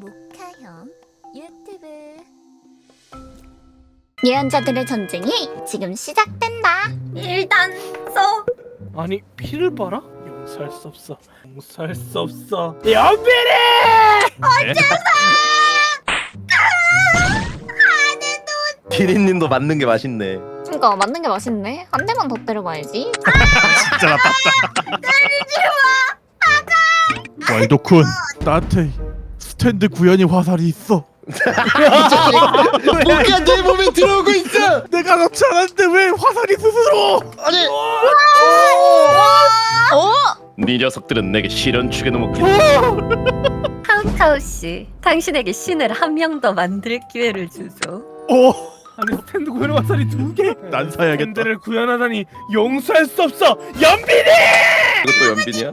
모카형 유튜브 예언자들의 전쟁이 지금 시작된다. 일단 써. 아니 피를 봐라? 용서할 수 없어 용서할 수 없어 연비리! 피디님도 맞는 게 맛있네. 그러니까 맞는 게 맛있네. 한 대만 더 때려봐야지. 진짜 나빴다. 왈도쿤 나한테 스탠드 구현이 화살이 있어. 뭔가 내 몸에 들어오고 있어. 내가 넣지 않았는데 왜 화살이 스스로? 아니. 어? 네 녀석들은 내게 실현 죽여놓고 카우카우 씨, 당신에게 신을 한 명 더 만들 기회를 주죠. 오, 아니 스탠드 구현 화살이 두 개! 난 사야겠다. 스탠드를 구현하다니 용서할 수 없어 연비리! 이것도 연빈이야?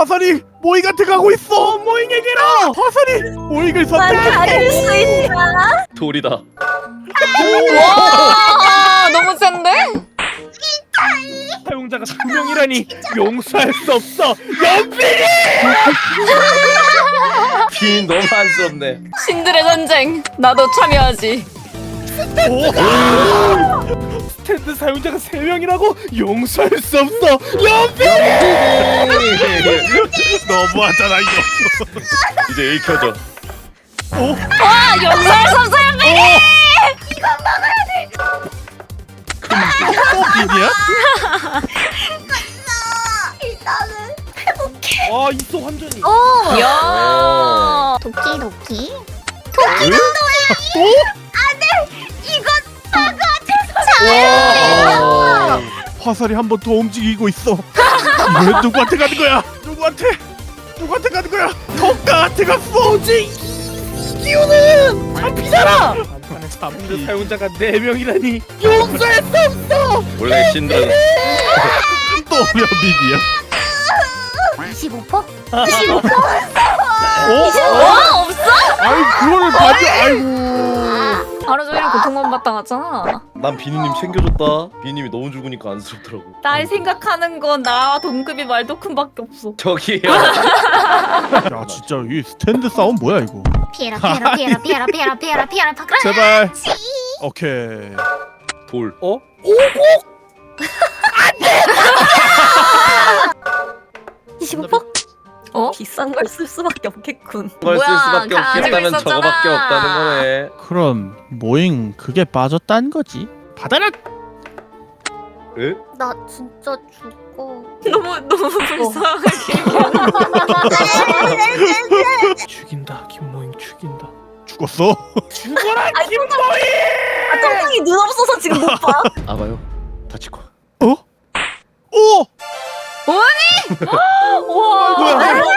화살이 모잉한테 가고 있어. 모잉에게로! 화살이 모잉을 수 있나? 돌이다. 와 너무 센데? 사용자가 두 명이라니 용서할 수 없어 연비리! 피인 너무 안쓰럽네. 신들의 전쟁 나도 참여하지. 스탠드 사용자가 세 명이라고 용서할 수 없어 연비리! 너무하잖아 이거. 이제 읽혀져. 와 용서할 수 없어요. 빈이야? 아 있어 완전히 어, 야 도끼 도끼. 와. 화살이 한 번 더 움직이고 있어. 이번엔 누구한테 가는 거야? 누구한테? 누구한테 가는 거야? 덕가한테 갔어. 오지. 잡히잖아! 스탠드 사용자가 네 명이라니 용서할 수 없어! 원래 신들은 또 연빈이야? 25%? 어? 와 없어? 아이 그거를 봐줘. 아이고. 하루 종일 고통만 받다 왔잖아. 난 비니님 챙겨줬다. 비니님이 너무 죽으니까 안쓰럽더라고. 날 생각하는 건 나와 동급이 말도쿤밖에 없어. 저기요. 야 진짜 이 스탠드 싸움 뭐야 이거? 피해라 피해라 피해라 피해라 피해라 피해라 파크라. 제발. 오케이. 돌. 어? 25%? 비싼 걸 쓸 수밖에 없겠군. 걸쓸 뭐야, 수밖에 가지고 없겠다면 있었잖아. 저거밖에 없다는 거네. 그럼 모잉 그게 빠졌단 거지? 받아라. 에? 나 진짜 죽어. 너무 너무 불쌍해. 죽인다 김모잉 죽인다 죽었어? 죽어라 김모잉! 아, ton상이 눈 없어서 지금 못 봐. 아봐요. 다치고. 어? 오! 와. 아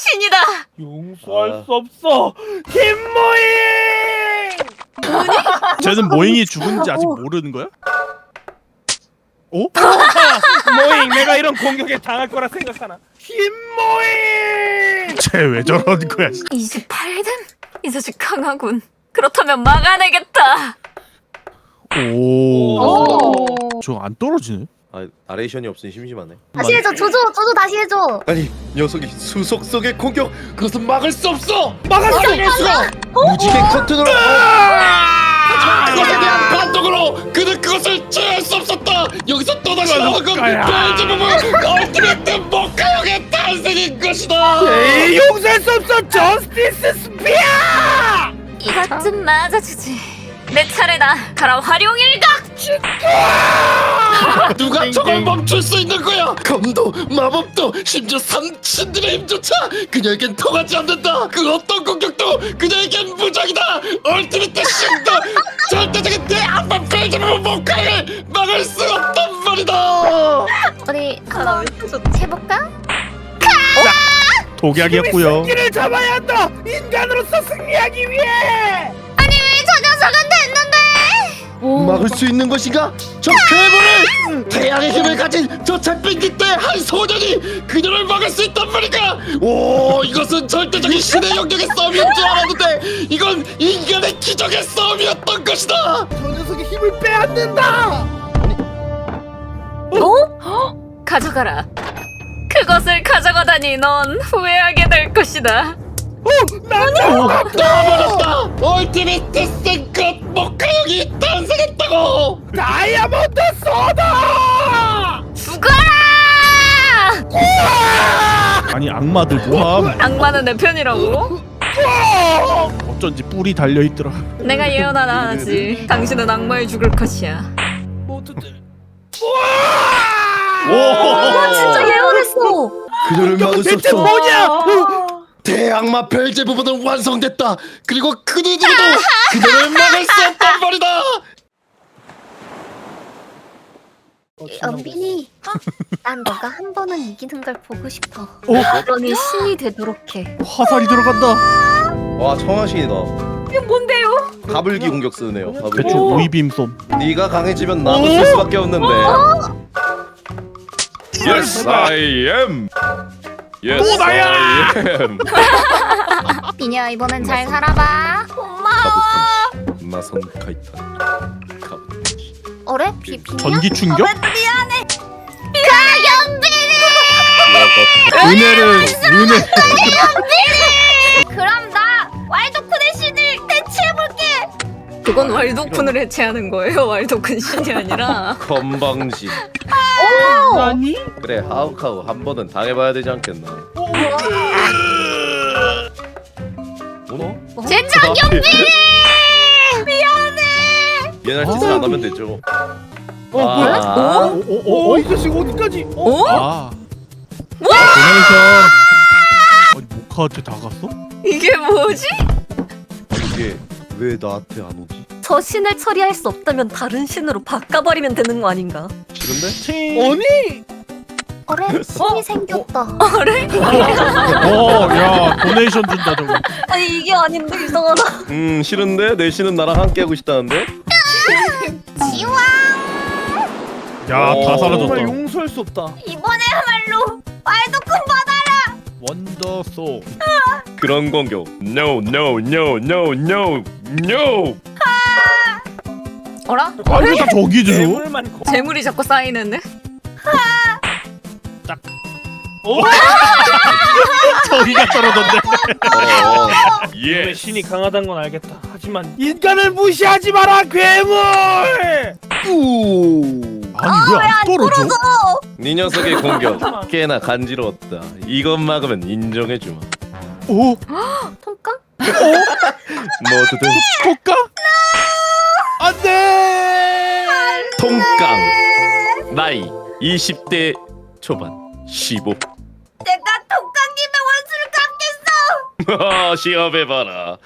신이다. 용서할 아. 수 없어 김모잉! 쟤는 모잉이 죽은지 아직 모르는 거야? 오? 모잉 내가 이런 공격에 당할 거라 생각하나 김모잉! 쟤 왜 저러는 거야? 28등? 이 자식 강하군. 그렇다면 막아내겠다. 오. 저안 떨어지네. 아 나레이션이 없으니 심심하네. 다시 해줘 조조 조조 다시 해줘 아니 녀석이 수속 속의 공격 그것은 막을 수 없어. 막을 수 없어. 무지개 커튼으로. 그것에 대한 반동으로 그는 그것을 제할 수 없었다. 여기서 또 다시 나온 건 벨즈부분 얼티메트 목카형의 탄생인 것이다. 에이 용서할 수 없어 저스티스 스피어! 이것 좀 맞아주지. 내 차례다. 가라 활용 일각. 누가 저걸 멈출 수 있는 거야? 검도 마법도 심지어 삼신들의 힘조차 그녀에겐 통하지 않는다. 그 어떤 공격도 그녀에겐 무적이다. 얼티미트 신도 절대적인 내 아빠 벨즈부분 목카형을 막을 수 없단 말이다. 우리 좋다. 해볼까? 독약이었고요. 승리를 잡아야 한다 인간으로서 승리하기 위해 아니 왜 저 녀석은 됐는데? 막을 수 있는 것인가? 저 괴물을 태양의 힘을 가진 저 작빈기 때한 소년이 그녀를 막을 수 있단 말인가? 오 이것은 절대적인 신의 영역의 싸움인 줄 알았는데 이건 인간의 기적의 싸움이었던 것이다. 저 녀석의 힘을 빼앗는다 가져가라. 그것 그것을 가져가다니 넌 후회하게 될 것이다. 나와버렸다! 얼티미트 생끝 목화형이 탄생했다고! 다이아몬드 소다! 죽어라! 아니 악마들 모함? 악마는 내 편이라고? 어쩐지 뿔이 달려 있더라. 내가 예언하나 하지. 당신은 악마에 죽을 것이야. 모두들. 와! 진짜 예언했어. 그녀를 막을 수 대체 없어. 뭐냐 대악마 벨제부부는 완성됐다 그리고 그 누구도 그녀를 막을 수 없단 말이다 연빈이 난 너가 한 번은 이기는 걸 보고 싶어 그러니 신이 되도록 해. 화살이 들어간다. 와 청아신이다. 이게 뭔데요? 가불기 공격 쓰네요. 가불기. 대충 우이빔 솜. 네가 강해지면 나도 쓸 수밖에 없는데. Yes, I am. Yes, 또 나야! I am. 비녀 이번엔 잘 살아봐 나선 카이탄. 가불기. 어래? 비, 비녀? 전기 충격? 이거 은혜를 은혜. 그럼 나 와이도쿠네 신을 대체해볼게 그건 왈도쿤을 해체하는 거예요. 왈도쿤 신이 아니라. 건방진. 아니 그래 하우카우 한 번은 당해봐야 되지 않겠나. 어? 젠장 연비. 미안해. 얘날 짓을 안 하면 되죠. 어 아. 뭐야 어? 어? 어이 자식 어디까지 어? 어? 아. 도네이션. 아니 모카한테 다 갔어? 이게 뭐지? 이게 왜 나한테 안 오지? 저 신을 처리할 수 없다면 다른 신으로 바꿔버리면 되는 거 아닌가? 싫은데? 아니 어래? 신이 생겼다 그래? 어, 야 도네이션 준다 저거. 아니 이게 아닌데 이상하다. 음 싫은데 내 신은 나랑 함께 하고 싶다는데? 지와 야다 어. 사라졌다. 정말 용서할 수 없다 이번에야말로 와이도쿠 받아 원더소. 그런 공격. No, no, no, no, no, no. 어라? 아니 다 저기 줘. 재물만 거 재물이 자꾸 쌓이는데? 저기가 떨어졌네. 어. 왜 Yes. 신이 강하다는 건 알겠다 하지만 인간을 무시하지 마라 괴물 아니 왜 안 떨어져? 네 녀석의 공격 꽤나 간지러웠다. 이것 막으면 인정해주마. 오 통깡? 모두들 토까? 안돼. 통깡 나이 20대 초반 15 내가 독강님의 원수를 갚겠어! 시험해봐라.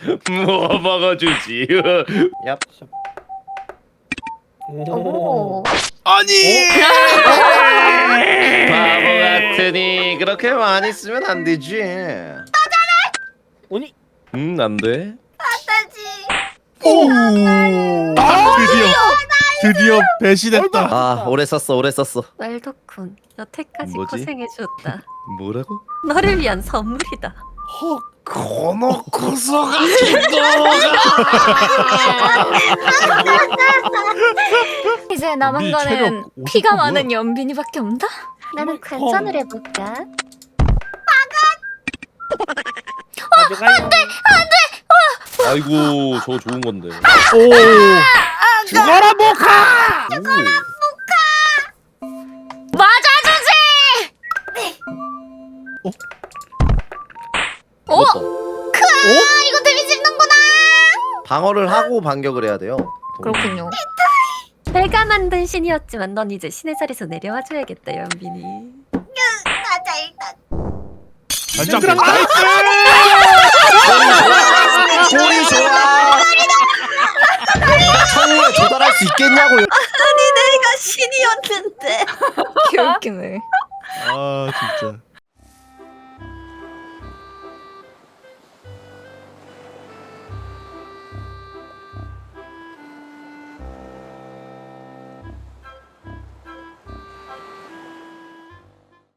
뭐 먹어주지? 얍 오 아니. 바보 같으니 그렇게 많이 쓰면 안 되지. 아니. 음 안돼? 안되지. 오. 아, 드디어 드디어 배신했다. 아 오래 썼어 오래 썼어 왈도쿤 여태까지 뭐지? 고생해줬다. 뭐라고? 너를 위한 선물이다. 같은 너가 이제 남은 우리 거는 체력 50% 피가 뭐야? 많은 연빈이밖에 없다? 나는 관전을 해볼까? 가져가요 아이고 저거 좋은 건데 오. 죽어라 모카 맞아주지! 어? 어? 어? 이거 데미집는구나 방어를 하고 반격을 해야 돼요 그렇군요. 내가 만든 신이었지만 넌 이제 신의 자리에서 내려와 줘야겠다 연빈이. 가자 일단 발작. 소리 좋아 청우에 도달할 수 있겠냐고요 내가 신이었는데. 개웃기네. 아 진짜.